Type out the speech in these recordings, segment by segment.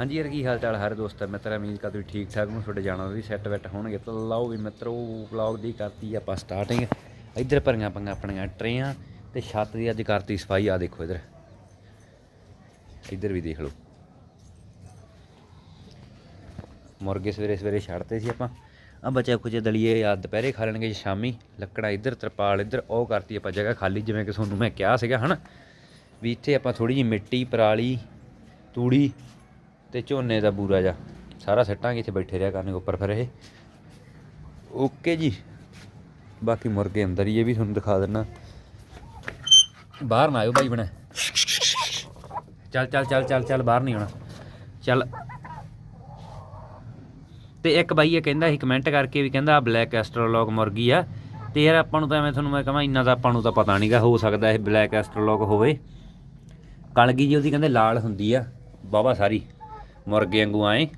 ਹਾਂਜੀ ਯਾਰ, ਕੀ ਹਾਲ ਚਾਲ ਹਰ ਦੋਸਤ ਮਿੱਤਰ ਉਮੀਦ ਕਰ ਤੁਸੀਂ ਠੀਕ ਠਾਕ ਹੋ ਤੁਹਾਡੇ ਜਾਣਾ ਵੀ ਸੈੱਟ ਵੈਟ ਹੋਣਗੇ। ਤਾਂ ਲਾਓ ਵੀ ਮਿੱਤਰੋ ਵਲੌਗ ਦੀ ਕਰਤੀ ਆਪਾਂ ਸਟਾਰਟਿੰਗ ਇੱਧਰ ਭਰੀਆਂ ਪੰਗਾ ਆਪਣੀਆਂ ਟਰੇਆਂ ਤੇ ਛੱਤ ਦੀ ਅੱਜ ਕਰਤੀ ਸਫ਼ਾਈ ਆ ਦੇਖੋ ਇੱਧਰ। ਇੱਧਰ ਵੀ ਦੇਖ ਲਓ। ਮੁਰਗੇ ਸਵੇਰੇ ਸਵੇਰੇ ਛੱਡਤੇ ਸੀ ਆਪਾਂ। ਆ ਬਚਿਆ ਕੁਝ ਦਲੀਏ ਆ ਦੁਪਹਿਰੇ ਖਾ ਲੈਣਗੇ, ਸ਼ਾਮੀ ਲੱਕੜਾਂ ਇੱਧਰ, ਤਰਪਾਲ ਇੱਧਰ, ਉਹ ਕਰਤੀ ਆਪਾਂ ਜਗ੍ਹਾ ਖਾਲੀ, ਜਿਵੇਂ ਕਿ ਤੁਹਾਨੂੰ ਮੈਂ ਕਿਹਾ ਸੀਗਾ, ਹਨਾ? ਵੀ ਇੱਥੇ ਆਪਾਂ ਥੋੜੀ ਜਿਹੀ ਮਿੱਟੀ, ਪਰਾਲੀ, ਤੂੜੀ ਤੇ ਝੋਨੇ ਦਾ ਬੂਰਾ ਜਾ। ਸਾਰਾ ਸੱਟਾਂਗੇ ਇੱਥੇ ਬੈਠੇ ਰਿਹਾ ਕਰਨੇ ਉੱਪਰ ਫਿਰ ਇਹ। ਓਕੇ ਜੀ। ਬਾਕੀ ਮੁਰਗੇ ਅੰਦਰ ਹੀ ਇਹ ਵੀ ਤੁਹਾਨੂੰ ਦਿਖਾ ਦਿੰਨਾ। ਬਾਹਰ ਨਾ ਆਇਓ ਭਾਈ ਬਣਾ। ਚੱਲ ਚੱਲ ਚੱਲ ਚੱਲ ਚੱਲ, ਬਾਹਰ ਨਹੀਂ ਆਉਣਾ। ਚੱਲ। ਤੇ ਇੱਕ ਬਾਈ ਇਹ ਕਹਿੰਦਾ ਸੀ ਕਮੈਂਟ ਕਰਕੇ ਵੀ ਕਹਿੰਦਾ ਬਲੈਕ ਐਸਟਰੋਲੌਗ ਮੁਰਗੀ ਆ। ਤੇ ਯਾਰ ਆਪਾਂ ਨੂੰ ਤਾਂ ਐਵੇਂ ਤੁਹਾਨੂੰ ਮੈਂ ਕਹਾਂ, ਇੰਨਾ ਤਾਂ ਆਪਾਂ ਨੂੰ ਤਾਂ ਪਤਾ ਨਹੀਂਗਾ ਹੋ ਸਕਦਾ ਇਹ ਬਲੈਕ ਐਸਟਰੋਲੌਗ ਹੋਵੇ। ਕਲਗੀ ਜੀ ਉਹਦੀ ਕਹਿੰਦੇ ਲਾਲ ਹੁੰਦੀ ਆ ਬਾਬਾ ਸਾਰੀ। ਮੁਰਗੇ ਵਾਂਗੂ ਆਏ।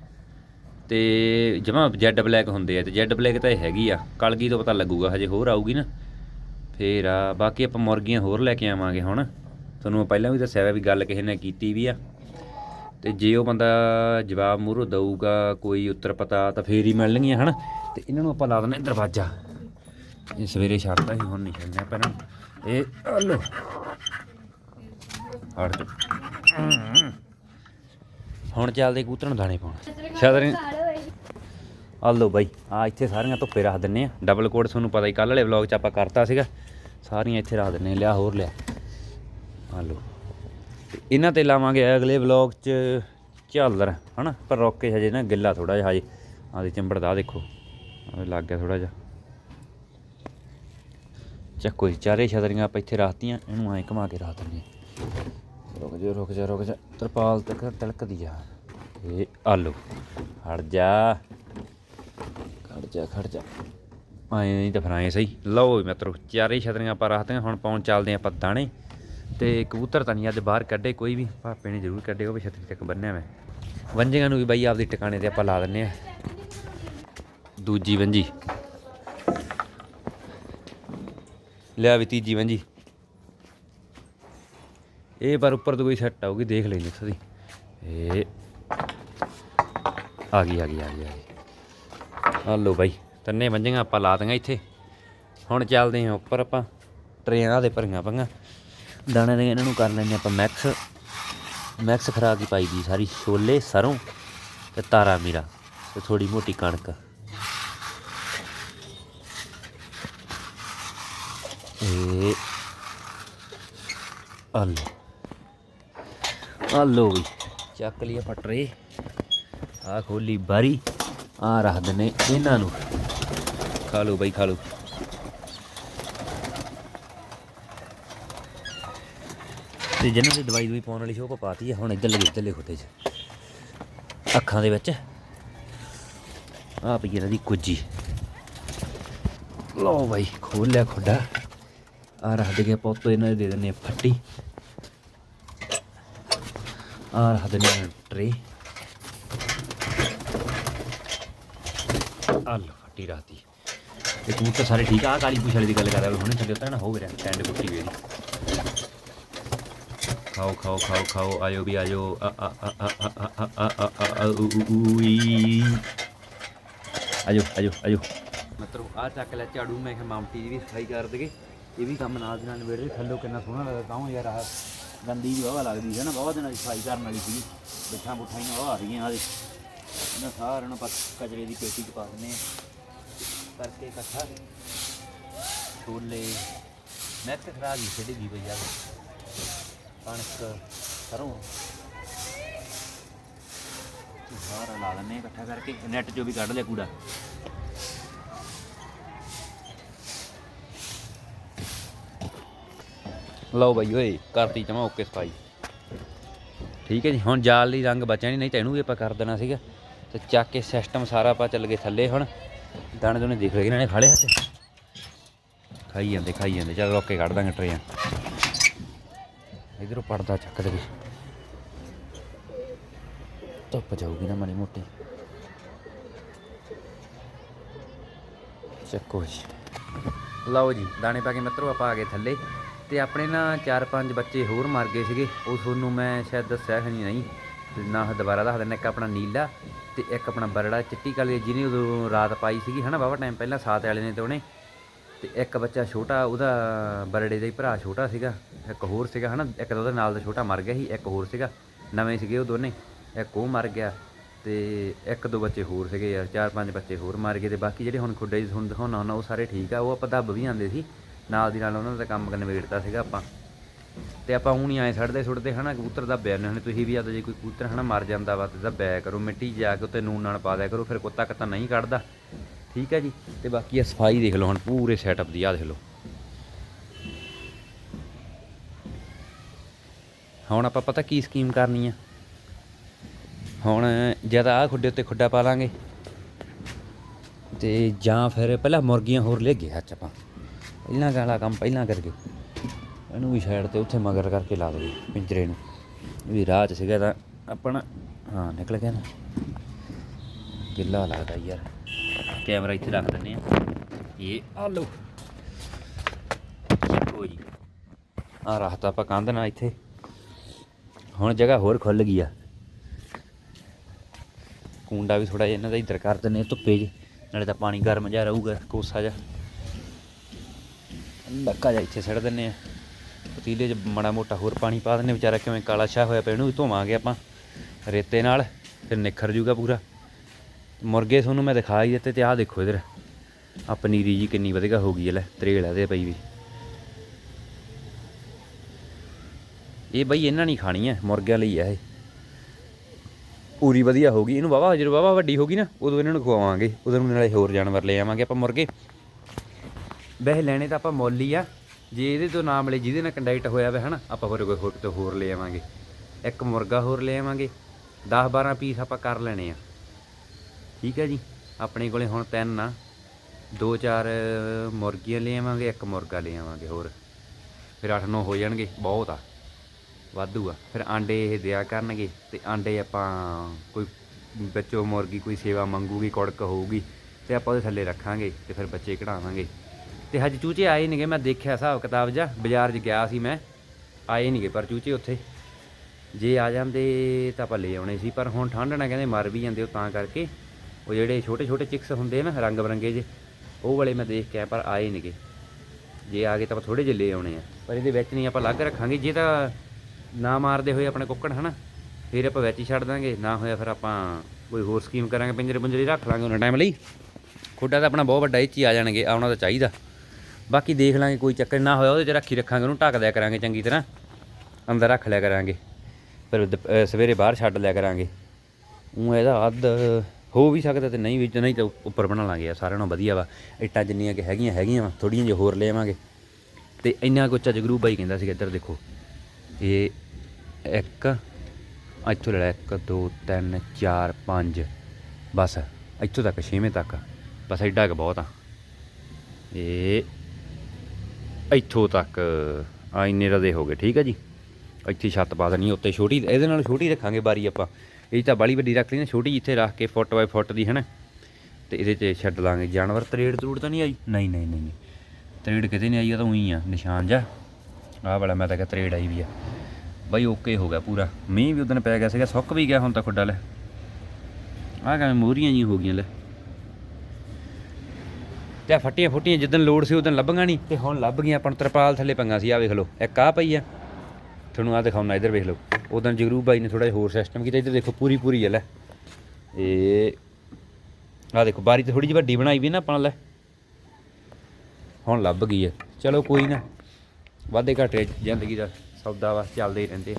ਤੇ ਜਮਾ ਜੈਡ ਬਲੈਕ ਹੁੰਦੇ ਆ ਤੇ ਜੈਡ ਬਲੈਕ ਤਾਂ ਇਹ ਹੈਗੀ ਆ। ਕਲਗੀ ਤੋਂ ਪਤਾ ਲੱਗੂਗਾ, ਹਜੇ ਹੋਰ ਆਊਗੀ ਨਾ। ਫੇਰ ਆ, ਬਾਕੀ ਆਪਾਂ ਮੁਰਗੀਆਂ ਹੋਰ ਲੈ ਕੇ ਆਵਾਂਗੇ ਹੁਣ। ਤੁਹਾਨੂੰ ਮੈਂ ਪਹਿਲਾਂ ਵੀ ਦੱਸਿਆ ਵੀ ਗੱਲ ਕਿਸੇ ਨੇ ਕੀਤੀ ਵੀ ਆ। ਤੇ ਜੇ ਉਹ ਬੰਦਾ ਜਵਾਬ ਮੂਹਰੋਂ ਦਊਗਾ, ਕੋਈ ਉੱਤਰ ਪਤਾ, ਤਾਂ ਫੇਰ ਹੀ ਮਿਲਣਗੀਆਂ, ਹਨ? ਤੇ ਇਹਨਾਂ ਨੂੰ ਆਪਾਂ ਲਾ ਦਿੰਦੇ ਦਰਵਾਜ਼ਾ। ਇਹ ਸਵੇਰੇ ਛੱਡਦਾ ਸੀ, ਹੁਣ ਨਹੀਂ ਛੱਡਣਾ ਪਹਿਲਾਂ ਇਹ ਲੋ ਹਟ ਹੁਣ ਚੱਲਦੇ ਕਬੂਤਰਾਂ ਨੂੰ ਦਾਣੇ ਪਾਉਣ। ਛਤਰੀ ਆ ਲੋ ਬਾਈ ਆ ਇੱਥੇ ਸਾਰੀਆਂ ਧੁੱਪੇ ਰੱਖ ਦਿੰਨੇ ਆ। ਡਬਲ ਕੋਡ ਤੁਹਾਨੂੰ ਪਤਾ ਹੀ ਕੱਲ ਵਾਲੇ ਵਲੌਗ 'ਚ ਆਪਾਂ ਕਰਤਾ ਸੀਗਾ। ਸਾਰੀਆਂ ਇੱਥੇ ਰੱਖ ਦਿੰਨੇ ਲਿਆ ਹੋਰ ਲਿਆ। ਆ ਲੋ ਤੇ ਇਹਨਾਂ ਤੇ ਲਾਵਾਂਗੇ ਅਗਲੇ ਵਲੌਗ 'ਚ ਝਾਲਰ ਹਨਾ? ਪਰ ਰੋਕ ਕੇ ਹਜੇ ਨਾ ਗਿੱਲਾ ਥੋੜਾ ਜਿਹਾ ਹਜੇ। ਆਦੇ ਚੰਬੜਦਾ ਦੇਖੋ ਲੱਗ ਗਿਆ ਥੋੜਾ ਜਿਹਾ। ਚੱਕੋ ਜੀ ਚਾਰੇ ਛਤਰੀਆਂ ਆਪਾਂ ਇੱਥੇ ਰੱਖਤੀਆਂ ਇਹਨੂੰ ਐਂ ਘੁਮਾ ਕੇ ਰੱਖ ਹਾਂ। ਰੁਕ ਜਾ ਰੁਕ ਜਾ ਰੁਕ ਜਾ। ਤਰਪਾਲ ਤੱਕ ਤਿਲਕਦੀ ਆ। ਇਹ ਆਲੂ ਹਟ ਜਾ। ਖੜ ਜਾ ਖੜ ਜਾ। ਆਏ ਨਹੀਂ ਤਾਂ ਫਿਰ ਆਏ ਸਹੀ। ਲਓ ਵੀ ਮਿੱਤਰੋ, ਚਾਰੇ ਛਤਰੀਆਂ ਆਪਾਂ ਰੱਖਤੀਆਂ, ਹੁਣ ਪਾਉਣ ਚੱਲਦੇ ਆਪਾਂ ਦਾਣੇ। ਤੇ ਕਬੂਤਰ ਤਾਂ ਨਹੀਂ ਅੱਜ ਬਾਹਰ ਕੱਢੇ, ਕੋਈ ਵੀ ਭਾਪੇ ਨੇ ਜ਼ਰੂਰ ਕੱਢੇ, ਉਹ ਵੀ ਛਤਰੀ ਤੱਕ ਬੰਨਿਆ ਮੈਂ। ਵੰਜੀਆਂ ਨੂੰ ਵੀ ਬਾਈ ਆਪਦੀ ਟਿਕਾਣੇ ਤੇ ਆਪਾਂ ਲਾ ਦਿੰਨੇ ਆ। ਦੂਜੀ ਵੰਜੀ ਲਿਆ ਵੀ ਤੀਜੀ ਵੰਜੀ ਇਹ ਪਰ ਉੱਪਰ ਤੋਂ ਕੋਈ ਸੈੱਟ ਆਊਗੀ, ਦੇਖ ਲੈਣੀ ਦੀ ਇਹ ਆ ਗਈ ਆ ਗਈ ਆ ਗਈ ਆ ਗਈ। ਆ ਲੋ ਬਾਈ, ਤੰਨੇ ਵੰਜੀਆਂ ਆਪਾਂ ਲਾ ਦਾਂਗੇ ਇੱਥੇ। ਹੁਣ ਚੱਲਦੇ ਹਾਂ ਉੱਪਰ ਆਪਾਂ ਟਰੇਆਂ ਦੇ ਭਰੀਆਂ ਪੰਗਾ ਦਾਣੇ ਦੇ ਇਹਨਾਂ ਨੂੰ ਕਰ ਲੈਂਦੇ ਆਪਾਂ ਮੈਕਸ ਮੈਕਸ ਖਰਾਕ ਹੀ ਪਾਈ ਦੀ ਸਾਰੀ, ਛੋਲੇ, ਸਰੋਂ ਤੇ ਤਾਰਾ ਮੀਰਾ ਤੇ ਥੋੜੀ ਮੋਟੀ ਕਣਕ। ਇਹ ਆ ਆਲੂ ਵੀ। ਚੱਕ ਲਈ ਆਪਾਂ ਟਰੇ ਆ ਖੋਲੀ ਬਾਰੀ। ਆ ਰੱਖ ਦਨੇ ਇਹਨਾਂ ਨੂੰ। ਖਾ ਲਓ ਬਈ, ਖਾ ਲਓ। ਤੇ ਜਿਹਨਾਂ ਦੀ ਦਵਾਈ ਦਵਾਈ ਪਾਉਣ ਵਾਲੀ ਸ਼ੋਅ ਪਾਤੀ ਆ। ਹੁਣ ਇੱਧਰ ਲੱਗੇ ਇੱਧਰਲੇ ਖੁੱਤੇ 'ਚ। ਅੱਖਾਂ ਦੇ ਵਿੱਚ। ਆ ਪਈ ਇਹਨਾਂ ਦੀ ਕੁੱਜੀ। ਲਓ ਬਾਈ, ਖੋਲ ਲਿਆ ਖੁੱਡਾ। ਆ ਰੱਖ ਦੇ ਪੁੱਤ ਇਹਨਾਂ ਦੇ ਦੇ ਦਿੰਨੇ ਫੱਟੀ। ਆ ਰੱਖ ਦਿੰਨੇ ਆ ਟਰੇ ਆ ਲਓ ਫੱਟੀ ਰਾਤੀ ਤੇ ਕਬੂਤਰ ਸਾਰੇ ਠੀਕ ਆ ਕਾਲੀ ਪੁੱਛ ਵਾਲੀ ਦੀ ਗੱਲ ਕਰ ਰਿਹਾ ਹੁਣੇ ਥੱਲੇ ਉਤਰ ਨਾ ਹੋ ਗਿਆ ਟੈਂਡ ਕੁੱਟੀ ਵੇਰੀ ਖਾਓ ਖਾਓ ਖਾਓ ਖਾਓ ਆਇਓ ਵੀ ਆਇਓ ਆ ਆ ਆ ਆ ਆ ਆ ਆ ਆ ਆ ਆ ਊ ਊ ਮਤਲਬ ਆ ਚੱਕ ਲੈ ਝਾੜੂ ਮੈਂ ਕਿਹਾ ਮਾਮਟੀ ਦੀ ਵੀ ਸਫ਼ਾਈ ਕਰ ਦਗੇ ਇਹ ਵੀ ਕੰਮ ਨਾਲ ਦੀ ਨਾਲ ਨਿਬੇੜੇ ਥੱਲੋਂ ਕਿੰਨਾ ਸੋਹਣਾ ਲੱਗਦਾ ਤਾਂ ਯਾਰ ਆਹ ਗੰਦੀ ਜਿਹੀ ਹਵਾ ਲੱਗਦੀ ਹੈ ਨਾ ਬਹੁਤ ਦਿਨਾਂ ਦੀ ਸਫ਼ਾਈ ਕਰਨ ਵਾਲੀ ਸੀ ਬਿੱਠਾਂ ਬੁੱਠਾਈਆਂ ਉਹ ਆ ਰਹੀਆਂ ਆਦੇ ਇਹਨਾਂ ਸਾਰਿਆਂ ਨੂੰ ਕਚਰੇ ਦੀ ਪੇਟੀ ਚ ਪਾ ਦਿੰਦੇ ਆ ਕਰਕੇ ਇਕੱਠਾ ਛੋਲੇ। ਮੈਂ ਖਰਾਬ ਹੀ ਛੱਡੀ ਗਈ ਬਈ ਆ ਕਣਕ ਸਰੋਂ। ਸਾਰਾ ਲਾ ਲੈਂਦੇ ਇਕੱਠਾ ਕਰਕੇ। ਨੈਟ ਚੋਂ ਵੀ ਕੱਢ ਲਿਆ ਕੂੜਾ। ਲਓ ਬਾਈ ਓਏ ਕਰਤੀ ਜਮਾ ਓਕੇ ਸਫ਼ਾਈ। ਠੀਕ ਹੈ ਜੀ, ਹੁਣ ਜਾਲ ਲਈ ਰੰਗ ਬਚਿਆ ਨਹੀਂ ਨਹੀਂ ਤਾਂ ਇਹਨੂੰ ਵੀ ਆਪਾਂ ਕਰ ਦੇਣਾ ਸੀਗਾ। ਤੇ ਚੱਕ ਕੇ ਸਿਸਟਮ ਸਾਰਾ ਆਪਾਂ ਚੱਲ ਗਏ ਥੱਲੇ ਹੁਣ। ਦਾਣੇ ਦੋਨੇ ਦਿਖ ਲਏ, ਇਹਨਾਂ ਨੇ ਖਾ ਹੱਥੇ। ਖਾਈ ਜਾਂਦੇ ਖਾਈ ਜਾਂਦੇ। ਚੱਲ ਰੋਕੇ ਕੱਢ ਦਾਂਗੇ ਟਰੇਆਂ। ਇਧਰੋਂ ਪੜਦਾ ਚੱਕ ਦੇ ਵੀ ਧੁੱਪ ਜਾਊਗੀ ਨਾ ਮਾੜੀ ਮੋਟੀ। ਚੱਕੋ ਜੀ। ਲਓ ਜੀ, ਦਾਣੇ ਪਾ ਕੇ ਮਿੱਤਰੋ, ਆਪਾਂ ਆ ਗਏ ਥੱਲੇ। ਤੇ ਆਪਣੇ ਨਾ ਚਾਰ ਪੰਜ ਬੱਚੇ ਹੋਰ ਮਰ ਗਏ ਸੀਗੇ। ਉਹ ਤੁਹਾਨੂੰ ਮੈਂ ਸ਼ਾਇਦ ਦੱਸਿਆ ਹੈ ਨਹੀਂ। ਨਹੀਂ ਤੇ ਨਾ ਦੁਬਾਰਾ ਦੱਸ ਦਿੰਦਾ, ਇੱਕ ਆਪਣਾ ਨੀਲਾ ਤੇ ਇੱਕ ਆਪਣਾ ਬਰੜਾ ਚਿੱਟੀ ਕਾਲੀ ਜਿਹਨੇ ਉਦੋਂ ਰਾਤ ਪਾਈ ਸੀਗੀ, ਹਨਾ ਬਾਬਾ? ਟਾਈਮ ਪਹਿਲਾਂ ਸਾਤ ਵਾਲੇ ਨੇ ਤੇ ਉਹਨੇ। ਤੇ ਇੱਕ ਬੱਚਾ ਛੋਟਾ, ਉਹਦਾ ਬਰੜੇ ਦਾ ਹੀ ਭਰਾ ਛੋਟਾ ਸੀਗਾ, ਇੱਕ ਹੋਰ ਸੀਗਾ, ਹਨਾ? ਇੱਕ ਤਾਂ ਉਹਦੇ ਨਾਲ ਦਾ ਛੋਟਾ ਮਰ ਗਿਆ ਸੀ, ਇੱਕ ਹੋਰ ਸੀਗਾ। ਨਵੇਂ ਸੀਗੇ ਉਹ ਦੋਨੇ, ਇੱਕ ਉਹ ਮਰ ਗਿਆ ਤੇ ਇੱਕ ਦੋ ਬੱਚੇ ਹੋਰ ਸੀਗੇ ਯਾਰ, ਚਾਰ ਪੰਜ ਬੱਚੇ ਹੋਰ ਮਰ ਗਏ ਤੇ ਬਾਕੀ ਜਿਹੜੇ ਹੁਣ ਖੁੱਡੇ ਜੀ ਹੁਣ ਦਿਖਾਉਣਾ ਹੁੰਦਾ, ਉਹ ਸਾਰੇ ਠੀਕ ਆ, ਉਹ ਆਪਾਂ ਦੱਬ ਵੀ ਆਂਦੇ ਸੀ। ਨਾਲ ਦੀ ਨਾਲ ਉਹਨਾਂ ਦਾ ਕੰਮ ਨਿਬੇੜਤਾ ਸੀਗਾ ਆਪਾਂ। ਤੇ ਆਪਾਂ ਹੁਣ ਹੀ ਆਏ ਛੱਡਦੇ ਛੁੱਟਦੇ ਹਨਾ, ਕਬੂਤਰ ਦਾ ਬਿਆਨ ਹੁਣ ਤੁਸੀਂ ਵੀ ਆ ਜੇ ਕੋਈ ਕਬੂਤਰ ਹਨਾ ਮਰ ਜਾਂਦਾ ਵਾ ਤੇ ਦਾ ਬੈ ਕਰੋ, ਮਿੱਟੀ 'ਚ ਜਾ ਕੇ ਉੱਤੇ ਨੂਨ ਨਾਲ ਪਾ ਦਿਆ ਕਰੋ, ਫਿਰ ਕੁੱਤਾ ਕੱਤਾ ਨਹੀਂ ਕੱਢਦਾ। ਠੀਕ ਹੈ ਜੀ? ਤੇ ਬਾਕੀ ਆ ਸਫ਼ਾਈ ਦੇਖ ਲਓ ਹੁਣ, ਪੂਰੇ ਸੈਟਅਪ ਦੀ ਆ ਦੇਖ ਲਓ। ਹੁਣ ਆਪਾਂ ਪਤਾ ਕੀ ਸਕੀਮ ਕਰਨੀ ਆ? ਹੁਣ ਜਦ ਆ ਖੁੱਡੇ ਉੱਤੇ ਖੁੱਡਾ ਪਾ ਲਾਂਗੇ, ਤੇ ਜਾਂ ਫਿਰ ਪਹਿਲਾਂ ਮੁਰਗੀਆਂ ਹੋਰ ਲੈ ਗਏ ਹੱਥ ਆਪਾਂ। ਪਹਿਲਾਂ ਗਾਲਾ ਕੰਮ ਪਹਿਲਾਂ ਕਰਕੇ। ਇਹਨੂੰ ਵੀ ਸਾਈਡ ਤੇ ਉੱਥੇ ਮਗਰ ਕਰਕੇ ਲਾ ਦੇਵੇ, ਪਿੰਜਰੇ ਨੂੰ। ਵੀ ਰਾਹ 'ਚ ਸੀਗਾ ਤਾਂ ਆਪਣਾ, ਹਾਂ, ਨਿਕਲ ਗਿਆ ਨਾ। ਗਿੱਲਾ ਲੱਗਦਾ ਯਾਰ। ਕੈਮਰਾ ਇੱਥੇ ਰੱਖ ਦਿੰਨੇ ਆ। ਇਹ ਆ ਲਓ। ਉਹ ਆ ਰੱਖਤਾ ਆਪਾਂ ਕੰਧ ਨਾਲ ਇੱਥੇ। ਹੁਣ ਜਗ੍ਹਾ ਹੋਰ ਖੁੱਲ ਗਈ ਆ। ਕੁੰਡਾ ਵੀ ਥੋੜਾ ਜਿਹਾ ਇਹਨਾਂ ਦਾ ਇੱਧਰ ਕਰ ਦਿੰਨੇ ਧੁੱਪੇ 'ਚ। ਨਾਲੇ ਤਾਂ ਪਾਣੀ ਗਰਮ ਜਿਹਾ ਰਹੂਗਾ, ਕੋਸਾ ਜਿਹਾ। ਲੱਕਾ ਜਿਹਾ ਇੱਥੇ ਸੜ ਦਿੰਨੇ ਆ ਪਤੀਲੇ 'ਚ ਮਾੜਾ ਮੋਟਾ ਹੋਰ ਪਾਣੀ ਪਾ ਦਿੰਨੇ ਵਿਚਾਰਾ ਕਿਵੇਂ ਕਾਲਾ ਸ਼ਾਹ ਹੋਇਆ ਪਿਆ, ਇਹਨੂੰ ਵੀ ਧੋਵਾਂਗੇ ਆਪਾਂ ਰੇਤੇ ਨਾਲ, ਫਿਰ ਨਿਖਰ ਜੂਗਾ ਪੂਰਾ। ਮੁਰਗੇ ਤੁਹਾਨੂੰ ਮੈਂ ਦਿਖਾ ਹੀ ਦਿੱਤੇ ਤੇ ਆਹ ਦੇਖੋ ਇਧਰ। ਆ ਪਨੀਰੀ ਜੀ ਕਿੰਨੀ ਵਧੀਆ ਹੋ ਗਈ ਹੈ ਲੈ, ਤਰੇਲ ਇਹਦੇ ਪਈ ਵੀ। ਇਹ ਬਈ ਇਹਨਾਂ ਨਹੀਂ ਖਾਣੀ ਹੈ, ਮੁਰਗਿਆਂ ਲਈ ਹੈ ਇਹ। ਪੂਰੀ ਵਧੀਆ ਹੋ ਗਈ। ਇਹਨੂੰ ਵਾਵਾ ਜਦੋਂ ਵਾਵਾ ਵੱਡੀ ਹੋ ਗਈ ਨਾ, ਉਦੋਂ ਇਹਨਾਂ ਨੂੰ ਖਵਾਵਾਂਗੇ। ਉਦੋਂ ਨਾਲੇ ਹੋਰ ਜਾਨਵਰ ਲੈ ਆਵਾਂਗੇ ਆਪਾਂ ਮੁਰਗੇ। ਵੈਸੇ ਲੈਣੇ ਤਾਂ ਆਪਾਂ ਮੁੱਲ ਹੀ ਆ। ਜੇ ਇਹਦੇ ਤੋਂ ਨਾ ਮਿਲੇ, ਜਿਹਦੇ ਨਾਲ ਕੰਡਕਟ ਹੋਇਆ ਵਾ, ਹਨਾ, ਆਪਾਂ ਹੋਰ ਕੋਈ ਹੋਰ ਤੋਂ ਹੋਰ ਲੈ ਆਵਾਂਗੇ। ਇੱਕ ਮੁਰਗਾ ਹੋਰ ਲੈ ਆਵਾਂਗੇ। 10 12 ਪੀਸ ਆਪਾਂ ਕਰ ਲੈਣੇ ਆ। ਠੀਕ ਹੈ ਜੀ? ਆਪਣੇ ਕੋਲੇ ਹੁਣ ਤਿੰਨ ਆ। ਦੋ ਚਾਰ ਮੁਰਗੀਆਂ ਲੈ ਆਵਾਂਗੇ, ਇੱਕ ਮੁਰਗਾ ਲੈ ਆਵਾਂਗੇ ਹੋਰ। ਫਿਰ 8-9 ਹੋ ਜਾਣਗੇ, ਬਹੁਤ ਆ। ਵਾਧੂ ਆ। ਫਿਰ ਆਂਡੇ ਇਹ ਦਿਆ ਕਰਨਗੇ ਤੇ ਆਂਡੇ ਆਪਾਂ ਕੋਈ ਬੱਚੋ ਮੁਰਗੀ ਕੋਈ ਸੇਵਾ ਮੰਗੂਗੀ, ਕੁੜਕ ਹੋਊਗੀ ਤੇ ਆਪਾਂ ਉਹਦੇ ਥੱਲੇ ਰੱਖਾਂਗੇ ਤੇ ਫਿਰ ਬੱਚੇ ਕਢਾਵਾਂਗੇ। ਤੇ ਹਜੇ ਚੂਚੇ ਆਏ ਨਹੀਂਗੇ ਮੈਂ ਦੇਖਿਆ ਹਿਸਾਬ ਕਿਤਾਬ ਜਾ ਬਾਜ਼ਾਰ 'ਚ ਗਿਆ ਸੀ ਮੈਂ, ਆਏ ਨਹੀਂਗੇ ਪਰ ਚੂਚੇ ਉੱਥੇ। ਜੇ ਆ ਜਾਂਦੇ ਤਾਂ ਆਪਾਂ ਲੈ ਆਉਣੇ ਸੀ, ਪਰ ਹੁਣ ਠੰਡ ਨਾਲ ਕਹਿੰਦੇ ਮਰ ਵੀ ਜਾਂਦੇ ਉਹ ਤਾਂ ਕਰਕੇ। ਉਹ ਜਿਹੜੇ ਛੋਟੇ ਛੋਟੇ ਚਿਕਸ ਹੁੰਦੇ ਨਾ ਰੰਗ ਬਰੰਗੇ ਜੇ ਉਹ ਵਾਲੇ ਮੈਂ ਦੇਖ ਕੇ ਆਇਆ, ਪਰ ਆਏ ਨਹੀਂਗੇ ਜੇ ਆ ਗਏ ਤਾਂ ਆਪਾਂ ਥੋੜੇ ਜਿਹੇ ਲੈ ਆਉਣੇ ਆ। ਪਰ ਇਹਦੇ ਵਿੱਚ ਨਹੀਂ ਆਪਾਂ ਅਲੱਗ ਰੱਖਾਂਗੇ, ਜੇ ਤਾਂ ਨਾ ਮਾਰਦੇ ਹੋਏ ਆਪਣੇ ਕੁੱਕੜ, ਹਨਾ? ਫਿਰ ਆਪਾਂ ਵਿੱਚ ਹੀ ਛੱਡ ਦਾਂਗੇ, ਨਾ ਹੋਇਆ ਫਿਰ ਆਪਾਂ ਕੋਈ ਹੋਰ ਸਕੀਮ ਕਰਾਂਗੇ ਪਿੰਜਰੇ ਪੁੰਜਰੇ ਰੱਖ ਲਾਂਗੇ ਉਹਨਾਂ ਟਾਈਮ ਲਈ। ਖੁੱਡਾ ਤਾਂ ਆਪਣਾ ਬਹੁਤ ਵੱਡਾ, ਇਹ 'ਚ ਹੀ ਆ ਜਾਣਗੇ, ਆਉਣਾ ਤਾਂ ਚਾਹੀਦਾ। ਬਾਕੀ ਦੇਖ ਲਾਂਗੇ, ਕੋਈ ਚੱਕਰ ਨਾ ਹੋਇਆ, ਉਹਦੇ 'ਚ ਰੱਖੀ ਰੱਖਾਂਗੇ, ਉਹਨੂੰ ਢੱਕ ਦਿਆ ਕਰਾਂਗੇ ਚੰਗੀ ਤਰ੍ਹਾਂ। ਅੰਦਰ ਰੱਖ ਲਿਆ ਕਰਾਂਗੇ। ਫਿਰ ਦੁਪ- ਸਵੇਰੇ ਬਾਹਰ ਛੱਡ ਲਿਆ ਕਰਾਂਗੇ। ਉਹ ਇਹਦਾ ਅੱਧ ਹੋ ਵੀ ਸਕਦਾ ਤੇ ਨਹੀਂ ਵੀ, ਨਹੀਂ ਤਾਂ ਉੱਪਰ ਬਣਾ ਲਾਂਗੇ ਆ ਸਾਰਿਆਂ ਨਾਲੋਂ ਵਧੀਆ ਵਾ। ਇੱਟਾਂ ਜਿੰਨੀਆਂ ਕਿ ਹੈਗੀਆਂ ਹੈਗੀਆਂ ਵਾ ਥੋੜੀਆਂ ਜਿਹਾ ਹੋਰ ਲੈ ਆਵਾਂਗੇ। ਤੇ ਇੰਨਾ ਕੁ ਉੱਚਾ ਜਗਰੂ ਬਾਈ ਕਹਿੰਦਾ ਸੀ ਇੱਧਰ ਦੇਖੋ। ਇਹ ਇੱਕ, ਇੱਥੋਂ ਲੈ ਲਾ 1 2 3 4 5 ਬਸ, ਇੱਥੋਂ ਤੱਕ, ਛੇਵੇਂ ਤੱਕ। ਬਸ ਐਡਾ ਕੁ ਬਹੁਤ ਆ। ਇਹ ਇੱਥੋਂ ਤੱਕ ਆ ਇੰਨੇ ਰਦੇ ਹੋ ਗਏ, ਠੀਕ ਹੈ ਜੀ? ਇੱਥੇ ਛੱਤ ਪਾ ਦੇਣੀ, ਉੱਤੇ ਛੋਟੀ, ਇਹਦੇ ਨਾਲ ਛੋਟੀ ਰੱਖਾਂਗੇ ਬਾਰੀ ਆਪਾਂ। ਇਹ ਤਾਂ ਬਾਲੀ ਵੱਡੀ ਰੱਖ ਲਈ ਨਾ, ਛੋਟੀ ਇੱਥੇ ਰੱਖ ਕੇ ਫੁੱਟ ਬਾਈ ਫੁੱਟ ਦੀ ਹੈ ਨਾ ਤੇ ਇਹਦੇ 'ਚ ਛੱਡ ਲਾਂਗੇ। ਜਾਨਵਰ ਤਰੇੜ ਤਰੂੜ ਤਾਂ ਨਹੀਂ ਆਈ? ਨਹੀਂ ਨਹੀਂ ਨਹੀਂ ਤਰੇੜ ਕਿਤੇ ਨਹੀਂ ਆਈ, ਉਹ ਤਾਂ ਉਹੀ ਆ, ਨਿਸ਼ਾਨ ਜਾ। ਆਹ ਵਾਲਾ ਮੈਂ ਤਾਂ ਕਿਹਾ ਤਰੇੜ ਆਈ ਵੀ ਆ। ਬਾਈ ਓਕੇ ਹੋ ਗਿਆ ਪੂਰਾ। ਮੀਂਹ ਵੀ ਉਦੋਂ ਪੈ ਗਿਆ ਸੀਗਾ, ਸੁੱਕ ਵੀ ਗਿਆ ਹੁਣ ਤਾਂ ਖੁੱਡਾ ਲੈ। ਆਹ ਕਹਿੰਦੇ ਮੂਰੀਆਂ ਜੀ ਹੋ ਗਈਆਂ, ਲੈ। ਤੇ ਫੱਟੀਆਂ ਫੁੱਟੀਆਂ ਜਿੱਦਣ ਲੋੜ ਸੀ ਉਦੋਂ ਲੱਭੀਆਂ ਨਹੀਂ। ਤੇ ਹੁਣ ਲੱਭ ਗਈਆਂ ਆਪਾਂ ਨੂੰ ਤਰਪਾਲ ਥੱਲੇ ਪੰਗਾ ਸੀ ਆ ਵੇਖ ਲਓ, ਇੱਕ ਆ ਪਈ ਆ। ਤੁਹਾਨੂੰ ਆ ਦਿਖਾਉਣਾ ਇੱਧਰ ਵੇਖ ਲਓ ਉਦੋਂ ਜਗਰੂ ਬਾਈ ਨੇ ਥੋੜਾ ਜਿਹਾ ਹੋਰ ਸਿਸਟਮ ਕੀਤਾ, ਇੱਧਰ ਦੇਖੋ ਪੂਰੀ ਪੂਰੀ ਹੈ ਲੈ। ਇਹ ਆ ਦੇਖੋ, ਬਾਰੀ ਤੇ ਥੋੜੀ ਜਿਹੀ ਵੱਡੀ ਬਣਾਈ ਵੀ ਨਾ ਆਪਾਂ ਲੈ। ਹੁਣ ਲੱਭ ਗਈ ਹੈ ਚਲੋ ਕੋਈ ਨਾ, ਵਾਧੇ ਘਾਟੇ ਜ਼ਿੰਦਗੀ ਦਾ ਸੌਦਾ ਵਾ, ਚੱਲਦੇ ਹੀ ਰਹਿੰਦੇ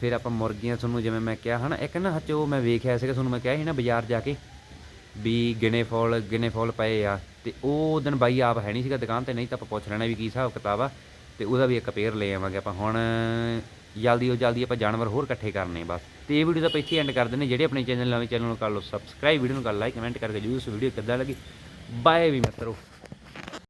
ਫਿਰ ਆਪਾਂ ਮੁਰਗੀਆਂ ਤੁਹਾਨੂੰ ਜਿਵੇਂ ਮੈਂ ਕਿਹਾ ਹਨਾ, ਇੱਕ ਨਾ ਹੱਚ ਉਹ ਮੈਂ ਵੇਖਿਆ ਸੀਗਾ, ਤੁਹਾਨੂੰ ਮੈਂ ਕਿਹਾ ਸੀ ਨਾ ਬਾਜ਼ਾਰ ਜਾ ਕੇ ਵੀ ਗਿਣੇ ਫੁੱਲ ਗਿਣੇ ਫੁੱਲ ਪਏ ਆ। ਤੇ ਉਹ ਦਿਨ ਬਾਈ ਆਪ ਹੈ ਨਹੀਂ ਸੀਗਾ ਦੁਕਾਨ ਤੇ, ਨਹੀਂ ਤਾਂ ਆਪਾਂ ਪੁੱਛ ਲੈਣਾ ਵੀ ਕੀ ਹਿਸਾਬ ਕਿਤਾਬ ਆ। ਤੇ ਉਹਦਾ ਵੀ ਇੱਕ ਪੇਅਰ ਲੈ ਆਵਾਂਗੇ ਆਪਾਂ। ਹੁਣ ਜਲਦੀ ਉਹ ਜਲਦੀ ਆਪਾਂ ਜਾਨਵਰ ਹੋਰ ਇਕੱਠੇ ਕਰਨੇ ਬਸ। ਤੇ ਇਹ ਵੀਡੀਓ ਤਾਂ ਆਪਾਂ ਇੱਥੇ ਐਂਡ ਕਰ ਦਿੰਦੇ ਜਿਹੜੇ ਆਪਣੇ ਚੈਨਲ ਨਵੇਂ ਚੈਨਲ ਨੂੰ ਕਰ ਲਓ ਸਬਸਕ੍ਰਾਈਬ ਵੀਡੀਓ ਨੂੰ ਕਰ ਲਾਈਕ ਕਮੈਂਟ ਕਰਕੇ ਜਰੂਰ ਇਸ ਵੀਡੀਓ ਕਿੱਦਾਂ ਲੱਗੀ। ਬਾਏ ਵੀ ਮਿੱਤਰੋ।